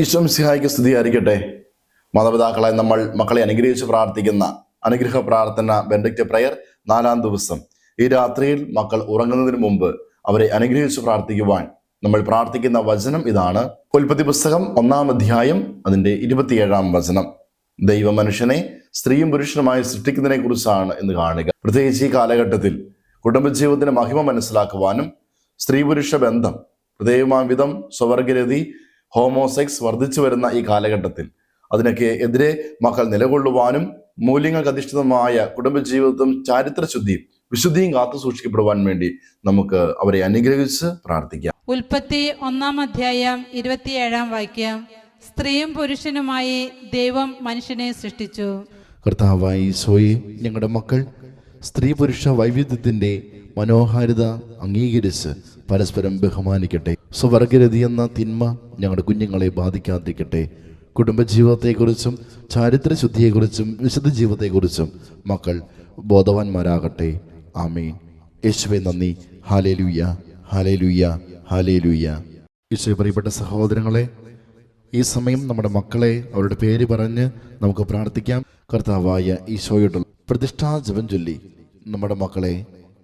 ഈശ്വം സിഹായിക്ക് സ്തുതി ആയിരിക്കട്ടെ മാതാപിതാക്കളെ നമ്മൾ മക്കളെ അനുഗ്രഹിച്ച് പ്രാർത്ഥിക്കുന്ന അനുഗ്രഹ പ്രാർത്ഥന ബെൻഡിക്റ്റ് പ്രയർ നാലാം ദിവസം. ഈ രാത്രിയിൽ മക്കൾ ഉറങ്ങുന്നതിന് മുമ്പ് അവരെ അനുഗ്രഹിച്ച് പ്രാർത്ഥിക്കുവാൻ നമ്മൾ പ്രാർത്ഥിക്കുന്ന വചനം ഇതാണ്. ഉൽപ്പത്തി പുസ്തകം ഒന്നാം അധ്യായം അതിന്റെ ഇരുപത്തിയേഴാം വചനം. ദൈവ മനുഷ്യനെ സ്ത്രീയും പുരുഷനുമായി സൃഷ്ടിക്കുന്നതിനെ കുറിച്ചാണ് എന്ന് കാണുക. പ്രത്യേകിച്ച് ഈ കാലഘട്ടത്തിൽ കുടുംബജീവിതത്തിന്റെ മഹിമ മനസ്സിലാക്കുവാനും സ്ത്രീ പുരുഷ ബന്ധം ഹൃദയമാം വിധം സ്വവർഗരതി ഹോമോസെക്സ് വർദ്ധിച്ചു വരുന്ന ഈ കാലഘട്ടത്തിൽ അതിനൊക്കെ എതിരെ മക്കൾ നിലകൊള്ളുവാനും മൂല്യങ്ങൾക്ക് അധിഷ്ഠിതമായ കുടുംബജീവിതത്തും ചാരിത്രശുദ്ധിയും വിശുദ്ധിയും കാത്തു സൂക്ഷിക്കപ്പെടുവാൻ വേണ്ടി നമുക്ക് അവരെ അനുഗ്രഹിച്ച് പ്രാർത്ഥിക്കാം. ഉൽപ്പത്തി ഒന്നാം അധ്യായം ഇരുപത്തിയേഴാം വാക്യം സ്ത്രീയും പുരുഷനുമായി ദൈവം മനുഷ്യനെ സൃഷ്ടിച്ചു. കർത്താവായി സോയി ഞങ്ങളുടെ മക്കൾ സ്ത്രീ പുരുഷ വൈവിധ്യത്തിന്റെ മനോഹാരിത അംഗീകരിച്ച് പരസ്പരം ബഹുമാനിക്കട്ടെ. സ്വവർഗരതി എന്ന തിന്മ ഞങ്ങളുടെ കുഞ്ഞുങ്ങളെ ബാധിക്കാതിരിക്കട്ടെ. കുടുംബജീവിതത്തെക്കുറിച്ചും ചാരിത്രശുദ്ധിയെക്കുറിച്ചും വിശുദ്ധ ജീവിതത്തെക്കുറിച്ചും മക്കൾ ബോധവാന്മാരാകട്ടെ. ആമീൻ. യേശുവെ നന്ദി. ഹാലേ ലൂയ ഹാലേ ഹാലേലുയ്യ ഹാലേലുയ്യ ഹാലേലുയ്യ യേശുവെ പ്രിയപ്പെട്ട സഹോദരങ്ങളെ ഈ സമയം നമ്മുടെ മക്കളെ അവരുടെ പേര് പറഞ്ഞ് നമുക്ക് പ്രാർത്ഥിക്കാം. കർത്താവായ ഈശോയുടെ പ്രതിഷ്ഠാ ജപം ചൊല്ലി നമ്മുടെ മക്കളെ